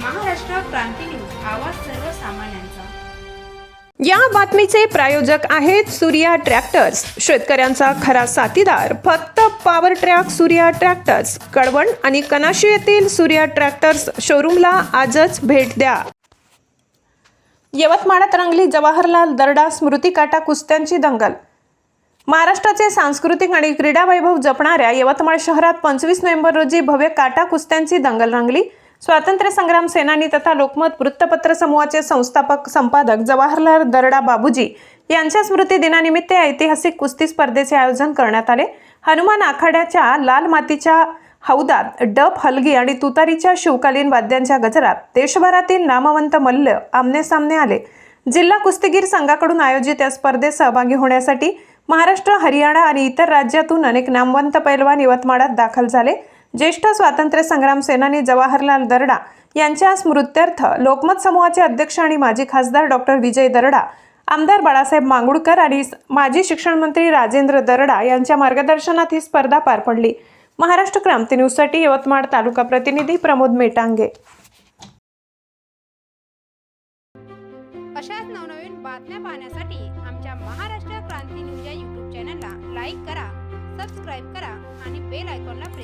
क्रांती news आवाज सर्वसामान्यांचा. या बातमीचे प्रायोजक आहेत सूर्या ट्रॅक्टर्स. शेतकऱ्यांचा खरा साथीदार फक्त power track Surya tractors. Kalwan आणि कनाशी येथील सूर्या ट्रॅक्टर्स शोरूमला आजच भेट द्या. यवतमाळात रंगली जवाहरलाल दर्डा स्मृती काटा कुस्त्यांची दंगल. महाराष्ट्राचे सांस्कृतिक आणि क्रीडा वैभव जपणाऱ्या यवतमाळ शहरात पंचवीस नोव्हेंबर रोजी भव्य काटा कुस्त्यांची दंगल रंगली. स्वातंत्र्य संग्राम सेनानी तथा लोकमत वृत्तपत्र समूहाचे संस्थापक संपादक जवाहरलाल दरडा बाबूजी यांच्या स्मृती दिनानिमित्त ऐतिहासिक कुस्ती स्पर्धेचे आयोजन करण्यात आले. हनुमान आखाड्याच्या लाल मातीच्या हौदात डप हलगी आणि तुतारीच्या शिवकालीन वाद्यांच्या गजरात देशभरातील नामवंत मल्ल आमने सामने आले. जिल्हा कुस्तीगीर संघाकडून आयोजित या स्पर्धेत सहभागी होण्यासाठी महाराष्ट्र हरियाणा आणि इतर राज्यातून अनेक नामवंत पैलवान यवतमाळात दाखल झाले. ज्येष्ठ स्वातंत्र्य संग्राम सेनानी जवाहरलाल दरडा यांच्या स्मृत्यर्थ लोकमत समूहाचे अध्यक्ष आणि माजी खासदार डॉक्टर विजय दरडा आमदार बाळासाहेब मांगुडकर आणि माजी शिक्षण मंत्री राजेंद्र दरडा यांच्या मार्गदर्शनात ही स्पर्धा पार पडली. महाराष्ट्र क्रांती न्यूजसाठी यवतमाळ तालुका प्रतिनिधी प्रमोद मेटांगे. अशाच नवनवीन बातम्या पाहण्यासाठी आमच्या महाराष्ट्र क्रांती न्यूज या यूट्यूब चॅनलला लाईक करा सबस्क्राईब करा आणि बेल आयकॉनला प्रेस